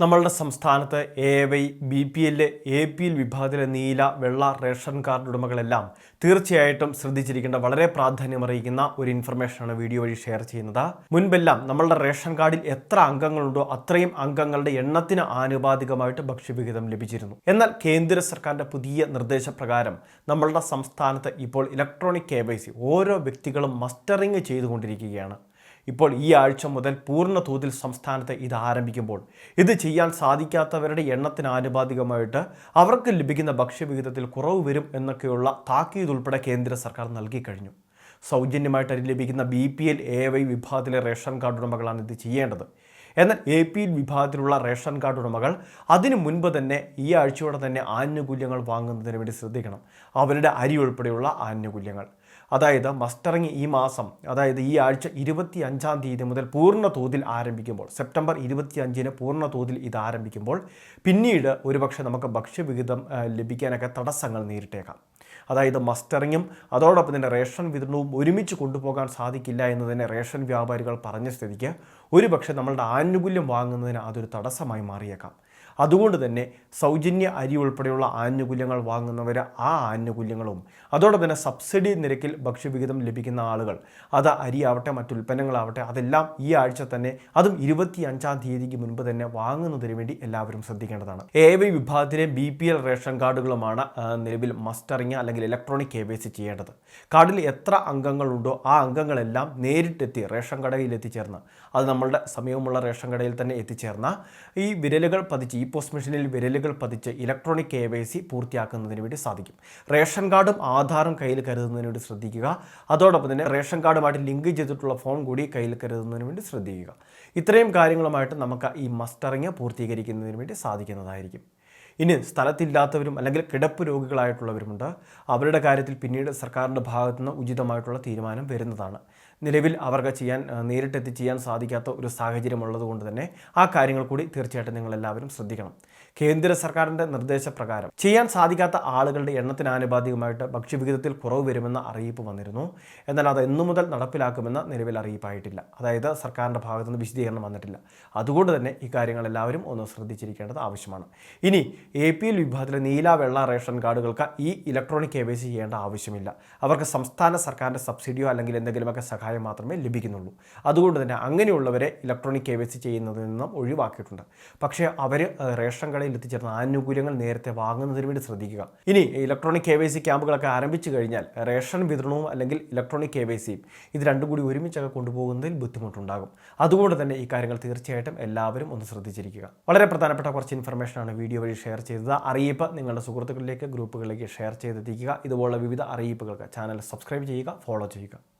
നമ്മളുടെ സംസ്ഥാനത്ത് A Y B P L A P L വിഭാഗത്തിലെ നീല വെള്ള റേഷൻ കാർഡ് ഉടമകളെല്ലാം തീർച്ചയായിട്ടും ശ്രദ്ധിച്ചിരിക്കേണ്ട വളരെ പ്രാധാന്യമറിയിക്കുന്ന ഒരു ഇൻഫർമേഷനാണ് വീഡിയോ വഴി ഷെയർ ചെയ്യുന്നത്. മുൻപെല്ലാം നമ്മളുടെ റേഷൻ കാർഡിൽ എത്ര അംഗങ്ങളുണ്ടോ അത്രയും അംഗങ്ങളുടെ എണ്ണത്തിന് ആനുപാതികമായിട്ട് ഭക്ഷ്യവിഹിതം ലഭിച്ചിരുന്നു. എന്നാൽ കേന്ദ്ര സർക്കാരിന്റെ പുതിയ നിർദ്ദേശപ്രകാരം നമ്മളുടെ സംസ്ഥാനത്ത് ഇപ്പോൾ ഇലക്ട്രോണിക് കെ ഓരോ വ്യക്തികളും മസ്റ്ററിങ് ചെയ്തുകൊണ്ടിരിക്കുകയാണ്. ഇപ്പോൾ ഈ ആഴ്ച മുതൽ പൂർണ തോതിൽ സംസ്ഥാനത്ത് ഇത് ആരംഭിക്കുമ്പോൾ ഇത് ചെയ്യാൻ സാധിക്കാത്തവരുടെ എണ്ണത്തിന് ആനുപാതികമായിട്ട് അവർക്ക് ലഭിക്കുന്ന ഭക്ഷ്യവിഹിതത്തിൽ കുറവ് വരും എന്നൊക്കെയുള്ള താക്കീത് ഉൾപ്പെടെ കേന്ദ്ര സർക്കാർ നൽകിക്കഴിഞ്ഞു സൗജന്യമായിട്ട് അതിൽ ലഭിക്കുന്ന B P L A Y വിഭാഗത്തിലെ റേഷൻ കാർഡ് ഉടമകളാണ് ഇത് ചെയ്യേണ്ടത്. എന്നാൽ എ പി വിഭാഗത്തിലുള്ള റേഷൻ കാർഡ് ഉടമകൾ അതിനു മുൻപ് തന്നെ ഈ ആഴ്ചയോടെ തന്നെ ആനുകൂല്യങ്ങൾ വാങ്ങുന്നതിന് വേണ്ടി ശ്രദ്ധിക്കണം. അവരുടെ അരി ഉൾപ്പെടെയുള്ള ആനുകൂല്യങ്ങൾ. അതായത് മസ്റ്ററിങ് ഈ മാസം അതായത് ഈ ആഴ്ച ഇരുപത്തി അഞ്ചാം തീയതി മുതൽ പൂർണ തോതിൽ ആരംഭിക്കുമ്പോൾ സെപ്റ്റംബർ ഇരുപത്തി അഞ്ചിന് പൂർണ തോതിൽ ഇത് ആരംഭിക്കുമ്പോൾ പിന്നീട് ഒരുപക്ഷെ നമുക്ക് ഭക്ഷ്യവിഹിതം ലഭിക്കാനൊക്കെ തടസ്സങ്ങൾ നേരിട്ടേക്കാം. അതായത് മസ്റ്ററിങ്ങും അതോടൊപ്പം തന്നെ റേഷൻ വിതരണവും ഒരുമിച്ച് കൊണ്ടുപോകാൻ സാധിക്കില്ല എന്ന് തന്നെ റേഷൻ വ്യാപാരികൾ പറഞ്ഞ സ്ഥിതിക്ക് ഒരുപക്ഷെ നമ്മളുടെ ആനുകൂല്യം വാങ്ങുന്നതിന് അതൊരു തടസ്സമായി മാറിയേക്കാം. അതുകൊണ്ട് തന്നെ സൗജന്യ അരി ഉൾപ്പെടെയുള്ള ആനുകൂല്യങ്ങൾ വാങ്ങുന്നവർ ആ ആനുകൂല്യങ്ങളും അതോടൊപ്പം തന്നെ സബ്സിഡി നിരക്കിൽ ഭക്ഷ്യവിഹിതം ലഭിക്കുന്ന ആളുകൾ അത് അരിയാവട്ടെ മറ്റു ഉൽപ്പന്നങ്ങളാവട്ടെ അതെല്ലാം ഈ ആഴ്ച തന്നെ അതും ഇരുപത്തി അഞ്ചാം തീയതിക്ക് മുൻപ് തന്നെ വാങ്ങുന്നതിന് വേണ്ടി എല്ലാവരും ശ്രദ്ധിക്കേണ്ടതാണ്. എ വൈ വിഭാഗത്തിലെ ബി പി എൽ റേഷൻ കാർഡുകളുമാണ് നിലവിൽ മസ്റ്ററിങ് അല്ലെങ്കിൽ ഇലക്ട്രോണിക് കെ വൈ സി ചെയ്യേണ്ടത്. കാർഡിൽ എത്ര അംഗങ്ങളുണ്ടോ ആ അംഗങ്ങളെല്ലാം നേരിട്ടെത്തി റേഷൻ കടയിൽ എത്തിച്ചേർന്ന് അത് നമ്മളുടെ സമയമുള്ള റേഷൻ കടയിൽ തന്നെ എത്തിച്ചേർന്ന ഈ വിരലുകൾ പതിച്ച് ഈ പോസ്റ്റ് മെഷീനിൽ വിരലുകൾ പതിച്ച് ഇലക്ട്രോണിക് കെ വൈ സി പൂർത്തിയാക്കുന്നതിന് വേണ്ടി സാധിക്കും. റേഷൻ കാർഡും ആധാറും കയ്യിൽ കരുതുന്നതിന് വേണ്ടി ശ്രദ്ധിക്കുക. അതോടൊപ്പം തന്നെ റേഷൻ കാർഡുമായിട്ട് ലിങ്ക് ചെയ്തിട്ടുള്ള ഫോൺ കൂടി കയ്യിൽ കരുതുന്നതിന് വേണ്ടി ശ്രദ്ധിക്കുക. ഇത്രയും കാര്യങ്ങളുമായിട്ട് നമുക്ക് ഈ മസ്റ്ററിങ് പൂർത്തീകരിക്കുന്നതിന് വേണ്ടി സാധിക്കുന്നതായിരിക്കും. ഇനി സ്ഥലത്തില്ലാത്തവരും അല്ലെങ്കിൽ കിടപ്പ് രോഗികളായിട്ടുള്ളവരുമുണ്ട്. അവരുടെ കാര്യത്തിൽ പിന്നീട് സർക്കാരിന്റെ ഭാഗത്തുനിന്ന് ഉചിതമായിട്ടുള്ള തീരുമാനം വരുന്നതാണ്. നിലവിൽ അവർക്ക് ചെയ്യാൻ നേരിട്ടെത്തി ചെയ്യാൻ സാധിക്കാത്ത ഒരു സാഹചര്യം ഉള്ളതുകൊണ്ട് തന്നെ ആ കാര്യങ്ങൾ കൂടി തീർച്ചയായിട്ടും നിങ്ങൾ എല്ലാവരും ശ്രദ്ധിക്കണം. കേന്ദ്ര സർക്കാരിന്റെ നിർദ്ദേശപ്രകാരം ചെയ്യാൻ സാധിക്കാത്ത ആളുകളുടെ എണ്ണത്തിന് ആനുപാതികമായിട്ട് ഭക്ഷ്യവിഹിതത്തിൽ കുറവ് വരുമെന്ന അറിയിപ്പ് വന്നിരുന്നു. എന്നാൽ അത് എന്നു മുതൽ നടപ്പിലാക്കുമെന്ന നിലവിൽ അറിയിപ്പായിട്ടില്ല. അതായത് സർക്കാരിന്റെ ഭാഗത്തുനിന്ന് വിശദീകരണം വന്നിട്ടില്ല. അതുകൊണ്ട് തന്നെ ഈ എല്ലാവരും ഒന്ന് ശ്രദ്ധിച്ചിരിക്കേണ്ടത് ആവശ്യമാണ്. ഇനി എ പി എൽ വിഭാഗത്തിലെ നീല വെള്ള റേഷൻ കാർഡുകൾക്ക് ഈ ഇലക്ട്രോണിക് കെ വൈ സി ചെയ്യേണ്ട ആവശ്യമില്ല. അവർക്ക് സംസ്ഥാന സർക്കാരിന്റെ സബ്സിഡിയോ അല്ലെങ്കിൽ എന്തെങ്കിലുമൊക്കെ സഹായം മാത്രമേ ലഭിക്കുന്നുള്ളൂ. അതുകൊണ്ട് തന്നെ അങ്ങനെയുള്ളവരെ ഇലക്ട്രോണിക് കെ വൈ സി ചെയ്യുന്നതിൽ നിന്നും ഒഴിവാക്കിയിട്ടുണ്ട്. പക്ഷേ അവർ റേഷൻ കടയിൽ എത്തിച്ചേർന്ന ആനുകൂല്യങ്ങൾ നേരത്തെ വാങ്ങുന്നതിന് വേണ്ടി ശ്രദ്ധിക്കുക. ഇനി ഇലക്ട്രോണിക് കെ വൈ സി ക്യാമ്പുകളൊക്കെ ആരംഭിച്ചു കഴിഞ്ഞാൽ റേഷൻ വിതരണവും അല്ലെങ്കിൽ ഇലക്ട്രോണിക് കെ വൈ സിയും ഇത് രണ്ടും കൂടി ഒരുമിച്ചൊക്കെ കൊണ്ടുപോകുന്നതിൽ ബുദ്ധിമുട്ടുണ്ടാകും. അതുകൊണ്ട് തന്നെ ഈ കാര്യങ്ങൾ തീർച്ചയായിട്ടും എല്ലാവരും ഒന്ന് ശ്രദ്ധിച്ചിരിക്കുക. വളരെ പ്രധാനപ്പെട്ട കുറച്ച് ഇൻഫർമേഷനാണ് വീഡിയോ വഴി ഷെയർ ചെയ്തത്. അറിയിപ്പ് നിങ്ങളുടെ സുഹൃത്തുക്കളിലേക്ക് ഗ്രൂപ്പുകളിലേക്ക് ഷെയർ ചെയ്തെത്തിക്കുക. ഇതുപോലുള്ള വിവിധ അറിയിപ്പുകൾക്ക് ചാനൽ സബ്സ്ക്രൈബ് ചെയ്യുക ഫോളോ ചെയ്യുക.